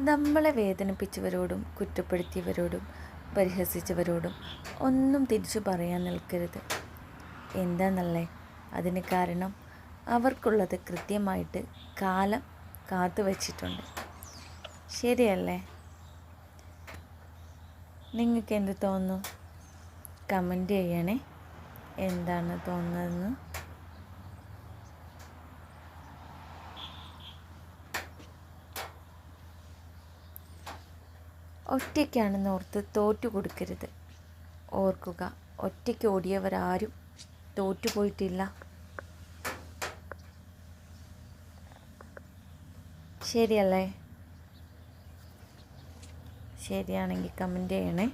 നമ്മളെ വേദനിപ്പിച്ചവരോടും കുറ്റപ്പെടുത്തിയവരോടും പരിഹസിച്ചവരോടും ഒന്നും തിരിച്ചു പറയാൻ നിൽക്കരുത്. എന്താണെന്നല്ലേ അതിന് കാരണം അവർക്കുള്ളത് കൃത്യമായിട്ട് കാലം കാത്തു വച്ചിട്ടുണ്ട് ശരിയല്ലേ? നിങ്ങൾക്ക് എന്ത് തോന്നുന്നു? കമന്റ് ചെയ്യണേ. എന്താണ് തോന്നുന്നതെന്ന്? ഒറ്റയ്ക്കാണെന്ന് ഓർത്ത് തോറ്റു കൊടുക്കരുത്. ഓർക്കുക ഒറ്റയ്ക്ക് ഓടിയവരാരും തോറ്റുപോയിട്ടില്ല. ശരിയല്ലേ? ശരിയാണെങ്കിൽ കമന്റ് ചെയ്യണേ.